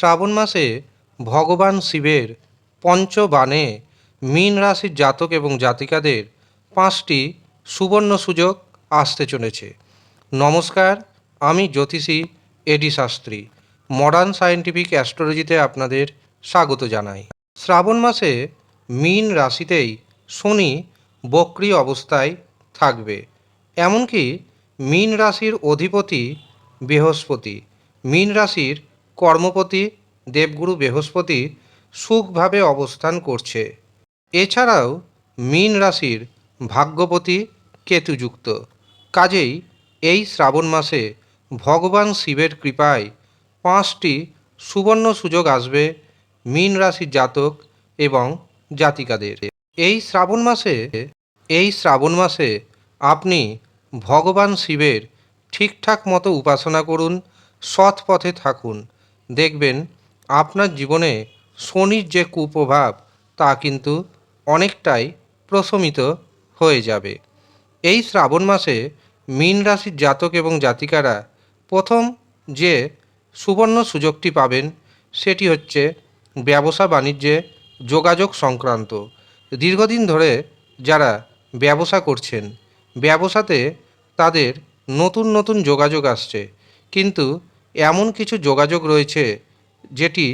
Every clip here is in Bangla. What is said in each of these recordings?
শ্রাবণ মাসে ভগবান শিবের পঞ্চবাণে মীন রাশির জাতক এবং জাতিকাদের পাঁচটি সুবর্ণ সুযোগ আসতে চলেছে। নমস্কার, আমি জ্যোতিষী A D Shastri modern scientific অ্যাস্ট্রোলজিতে আপনাদের স্বাগত জানাই। শ্রাবণ মাসে মীন রাশিতেই শনি বক্রি অবস্থায় থাকবে। এমনকি মীন রাশির অধিপতি বৃহস্পতি। মীন রাশির কর্মপতি দেবগুরু বৃহস্পতি সুখভাবে অবস্থান করছে। এছাড়াও মীন রাশির ভাগ্যপতি কেতুযুক্ত। কাজেই এই শ্রাবণ মাসে ভগবান শিবের কৃপায় পাঁচটি সুবর্ণ সুযোগ আসবে মীন রাশির জাতক এবং জাতিকাদের। এই শ্রাবণ মাসে, এই শ্রাবণ মাসে আপনি ভগবান শিবের ঠিকঠাক মতো উপাসনা করুন, সৎ পথে থাকুন। দেখবেন আপনার জীবনে শনির যে কুপ্রভাব, তা কিন্তু অনেকটাই প্রশমিত হয়ে যাবে। এই শ্রাবণ মাসে মীন রাশির জাতক এবং জাতিকারা প্রথম যে সুবর্ণ সুযোগটি পাবেন, সেটি হচ্ছে ব্যবসা বাণিজ্যে যোগাযোগ সংক্রান্ত। দীর্ঘদিন ধরে যারা ব্যবসা করছেন, ব্যবসাতে তাদের নতুন নতুন যোগাযোগ আসছে। কিন্তু এমন কিছু যোগাযোগ রয়েছে যেটি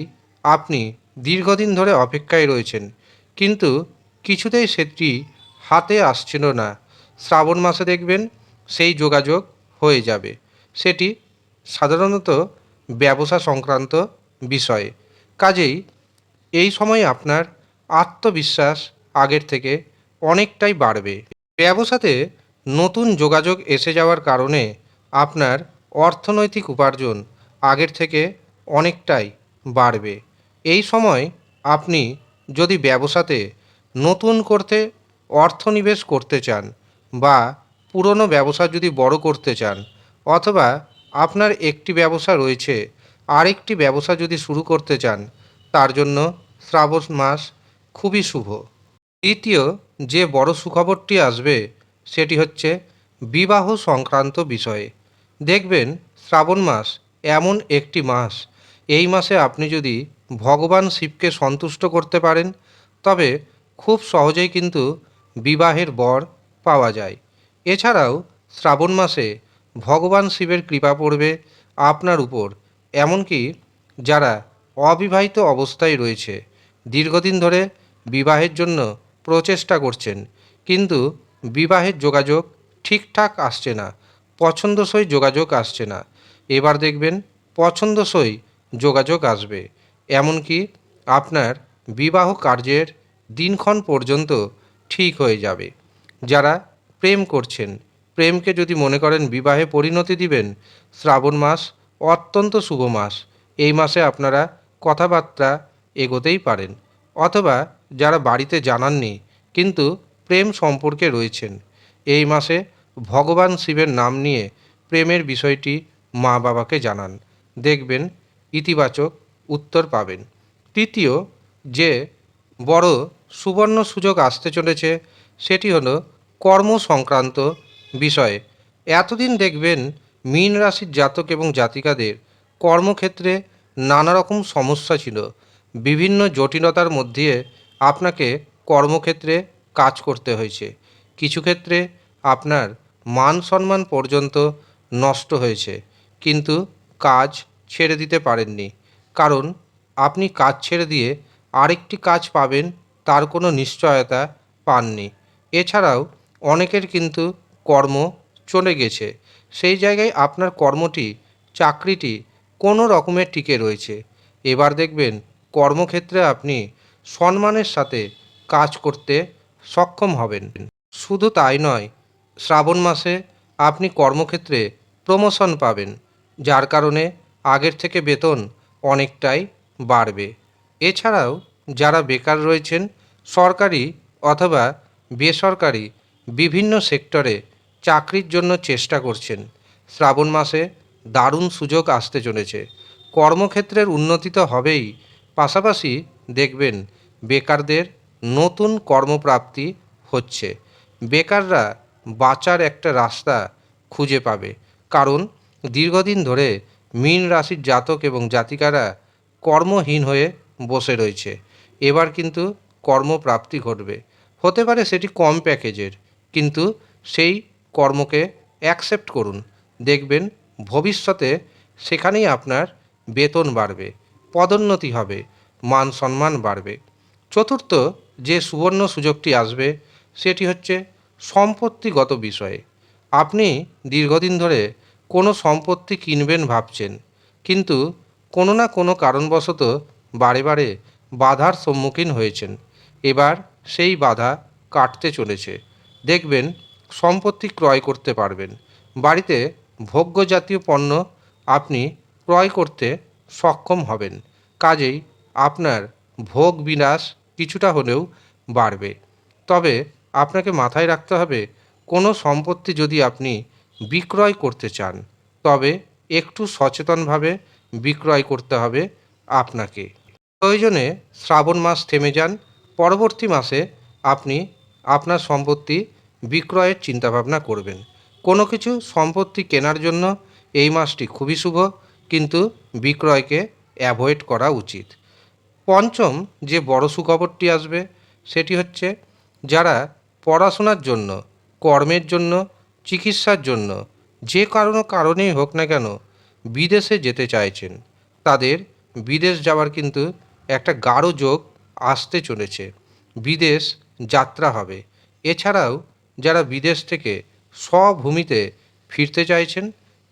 আপনি দীর্ঘদিন ধরে অপেক্ষায় রয়েছেন। কিন্তু কিছুতেই সেটি হাতে আসছিল না। শ্রাবণ মাসে দেখবেন সেই যোগাযোগ হয়ে যাবে। সেটি সাধারণত ব্যবসা সংক্রান্ত বিষয়ে। কাজেই এই সময় আপনার আত্মবিশ্বাস আগের থেকে অনেকটাই বাড়বে। ব্যবসাতে নতুন যোগাযোগ এসে যাওয়ার কারণে আপনার অর্থনৈতিক উপার্জন আগের থেকে অনেকটাই বাড়বে। এই সময় আপনি যদি ব্যবসাতে নতুন করতে অর্থনিবেশ করতে চান বা পুরনো ব্যবসা যদি বড় করতে চান অথবা আপনার একটি ব্যবসা রয়েছে, আরেকটি ব্যবসা যদি শুরু করতে চান, তার জন্য শ্রাবণ মাস খুবই শুভ। দ্বিতীয় যে বড় সুখবরটি আসবে, সেটি হচ্ছে বিবাহ সংক্রান্ত বিষয়ে। দেখবেন শ্রাবণ মাস এমন একটি মাস। এই মাসে আপনি যদি ভগবান শিবকে সন্তুষ্ট করতে পারেন, তবে খুব সহজেই কিন্তু বিবাহের বর পাওয়া যায়। এছাড়াও শ্রাবণ মাসে ভগবান শিবের কৃপা পড়বে আপনার উপর, এমনকি যারা অবিবাহিত অবস্থায় রয়েছে, দীর্ঘদিন ধরে বিবাহের জন্য প্রচেষ্টা করছেন, কিন্তু বিবাহের যোগাযোগ ঠিকঠাক আসছে না। পছন্দসই যোগাযোগ আসছে না। এবার দেখবেন পছন্দসই যোগাযোগ আসবে। এমনকি আপনার বিবাহ কার্যের দিনক্ষণ পর্যন্ত ঠিক হয়ে যাবে। যারা প্রেম করছেন, প্রেমকে যদি মনে করেন বিবাহে পরিণতি দিবেন, শ্রাবণ মাস অত্যন্ত শুভ মাস। এই মাসে আপনারা কথাবার্তা এগোতেই পারেন। অথবা যারা বাড়িতে জানাননি, কিন্তু প্রেম সম্পর্কে রয়েছেন, এই মাসে ভগবান শিবের নাম নিয়ে প্রেমের বিষয়টি মা বাবাকে জানান। দেখবেন, ইতিবাচক উত্তর পাবেন। তৃতীয়, যে বড় সুবর্ণ সুযোগ আসতে চলেছে, সেটি হলো কর্ম সংক্রান্ত বিষয়ে। এতদিন দেখবেন, মীন রাশির জাতক এবং জাতিকাদের কর্মক্ষেত্রে নানা রকম সমস্যা ছিল। বিভিন্ন জটিলতার মধ্যে আপনাকে কর্মক্ষেত্রে কাজ করতে হয়েছে। কিছু ক্ষেত্রে আপনার মান সম্মান পর্যন্ত নষ্ট হয়েছে। কিন্তু কাজ ছেড়ে দিতে পারেননি। কারণ আপনি কাজ ছেড়ে দিয়ে আরেকটি কাজ পাবেন, তার কোনো নিশ্চয়তা পাননি। এছাড়াও অনেকের কিন্তু কর্ম চলে গেছে। সেই জায়গায় আপনার কর্মটি, চাকরিটি কোনো রকমের টিকে রয়েছে। এবার দেখবেন কর্মক্ষেত্রে আপনি সম্মানের সাথে কাজ করতে সক্ষম হবেন। শুধু তাই নয় শ্রাবণ মাসে আপনি কর্মক্ষেত্রে প্রমোশন পাবেন, যার কারণে আগের থেকে বেতন অনেকটাই বাড়বে। এছাড়াও যারা বেকার রয়েছেন, সরকারি অথবা বেসরকারি বিভিন্ন সেক্টরে চাকরির জন্য চেষ্টা করছেন। শ্রাবণ মাসে দারুণ সুযোগ আসতে চলেছে। কর্মক্ষেত্রের উন্নতি তো হবেই। পাশাপাশি দেখবেন বেকারদের নতুন কর্মপ্রাপ্তি হচ্ছে। বেকাররা বাঁচার একটা রাস্তা খুঁজে পাবে। কারণ দীর্ঘদিন ধরে মীন রাশির জাতক এবং জাতিকারা কর্মহীন হয়ে বসে রয়েছে। এবার কিন্তু কর্মপ্রাপ্তি ঘটবে। হতে পারে সেটি কম প্যাকেজের, কিন্তু সেই কর্মকে অ্যাকসেপ্ট করুন। দেখবেন ভবিষ্যতে সেখানেই আপনার বেতন বাড়বে, পদোন্নতি হবে মান সম্মান বাড়বে। চতুর্থ যে সুবর্ণ সুযোগটি আসবে, সেটি হচ্ছে সম্পত্তিগত বিষয়ে। আপনি দীর্ঘদিন ধরে কোনো সম্পত্তি কিনবেন ভাবছেন, কিন্তু কোনো না কোনো কারণবশত বারে বারে বাধার সম্মুখীন হয়েছেন। এবার সেই বাধা কাটতে চলেছে। দেখবেন সম্পত্তি ক্রয় করতে পারবেন। বাড়িতে ভোগ্য জাতীয় পণ্য আপনি ক্রয় করতে সক্ষম হবেন। কাজেই আপনার ভোগ বিনাশ কিছুটা হলেও বাড়বে। তবে আপনাকে মাথায় রাখতে হবে, কোনো সম্পত্তি যদি আপনি বিক্রয় করতে চান, তবে একটু সচেতনভাবে বিক্রয় করতে হবে আপনাকে। প্রয়োজনে শ্রাবণ মাস থেমে যান, পরবর্তী মাসে আপনি আপনার সম্পত্তি বিক্রয়ের চিন্তাভাবনা করবেন। কোনো কিছু সম্পত্তি কেনার জন্য এই মাসটি খুবই শুভ, কিন্তু বিক্রয়কে অ্যাভয়েড করা উচিত। পঞ্চম যে বড় সুখবরটি আসবে, সেটি হচ্ছে যারা পড়াশোনার জন্য, কর্মের জন্য, চিকিৎসার জন্য, যে কারণে কারণেই হোক না কেন বিদেশে যেতে চাইছেন। তাদের বিদেশ যাওয়ার কিন্তু একটা গাঢ় যোগ আসতে চলেছে। বিদেশ যাত্রা হবে। এছাড়াও যারা বিদেশ থেকে স্বভূমিতে ফিরতে চাইছেন,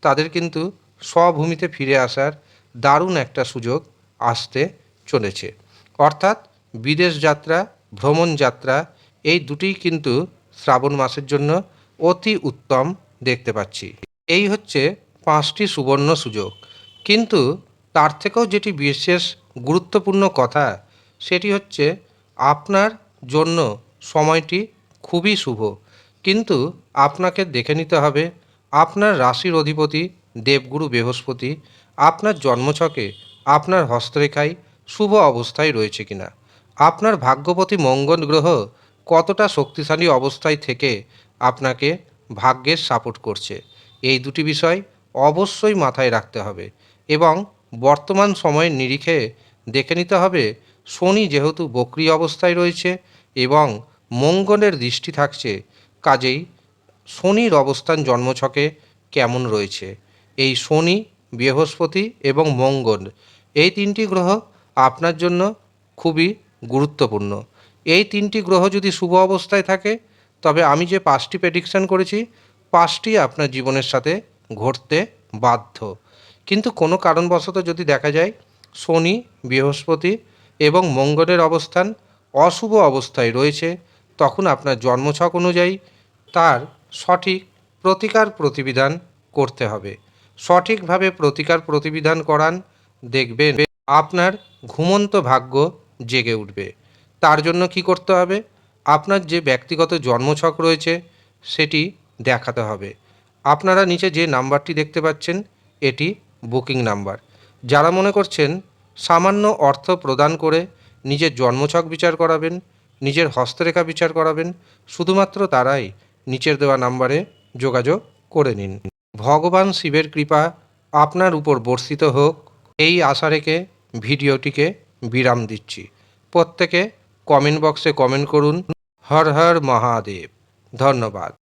তাদের কিন্তু স্বভূমিতে ফিরে আসার দারুণ একটা সুযোগ আসতে চলেছে। অর্থাৎ বিদেশ যাত্রা, ভ্রমণ যাত্রা এই দুটিই কিন্তু শ্রাবণ মাসের জন্য অতি উত্তম দেখতে পাচ্ছি। এই হচ্ছে পাঁচটি সুবর্ণ সুযোগ। কিন্তু তার থেকেও যেটি বিশেষ গুরুত্বপূর্ণ কথা, সেটি হচ্ছে আপনার জন্য সময়টি খুবই শুভ। কিন্তু আপনাকে দেখে নিতে হবে, আপনার রাশির অধিপতি দেবগুরু বৃহস্পতি, আপনার জন্মছকে, আপনার হস্তরেখায় শুভ অবস্থায় রয়েছে কিনা। আপনার ভাগ্যপতি মঙ্গল গ্রহ কতটা শক্তিশালী অবস্থায় থেকে আপনাকে ভাগ্যের সাপোর্ট করছে। এই দুটি বিষয় অবশ্যই মাথায় রাখতে হবে এবং বর্তমান সময়ের নিরিখে দেখে নিতে হবে শনি যেহেতু বক্রি অবস্থায় রয়েছে এবং মঙ্গলের দৃষ্টি থাকছে, কাজেই শনির অবস্থান জন্মছকে কেমন রয়েছে। এই শনি, বৃহস্পতি এবং মঙ্গল, এই তিনটি গ্রহ আপনার জন্য খুবই গুরুত্বপূর্ণ। এই তিনটি গ্রহ যদি শুভ অবস্থায় থাকে, তবে আমি যে পাঁচটি প্রেডিকশান করেছি, পাঁচটি আপনার জীবনের সাথে ঘটতে বাধ্য। কিন্তু কোনো কারণবশত যদি দেখা যায়, শনি, বৃহস্পতি এবং মঙ্গলের অবস্থান অশুভ অবস্থায় রয়েছে, তখন আপনার জন্মছক অনুযায়ী তার সঠিক প্রতিকার প্রতিবিধান করতে হবে। সঠিকভাবে প্রতিকার প্রতিবিধান করান, দেখবেন আপনার ঘুমন্ত ভাগ্য জেগে উঠবে। তার জন্য কি করতে হবে? আপনার যে ব্যক্তিগত জন্মছক রয়েছে, সেটি দেখাতে হবে। আপনারা নিচে যে নাম্বারটি দেখতে পাচ্ছেন, এটি বুকিং নাম্বার। যারা মনে করছেন সামান্য অর্থ প্রদান করে নিজের জন্মছক বিচার করাবেন, নিজের হস্তরেখা বিচার করাবেন, শুধুমাত্র তারাই নিচের দেওয়া নাম্বারে যোগাযোগ করে নিন। ভগবান শিবের কৃপা আপনার উপর বর্ষিত হোক। এই আশা রেখে ভিডিওটিকে বিরাম দিচ্ছি। প্রত্যেকে কমেন্ট বক্সে কমেন্ট করুন। হর হর মহাদেব। ধন্যবাদ।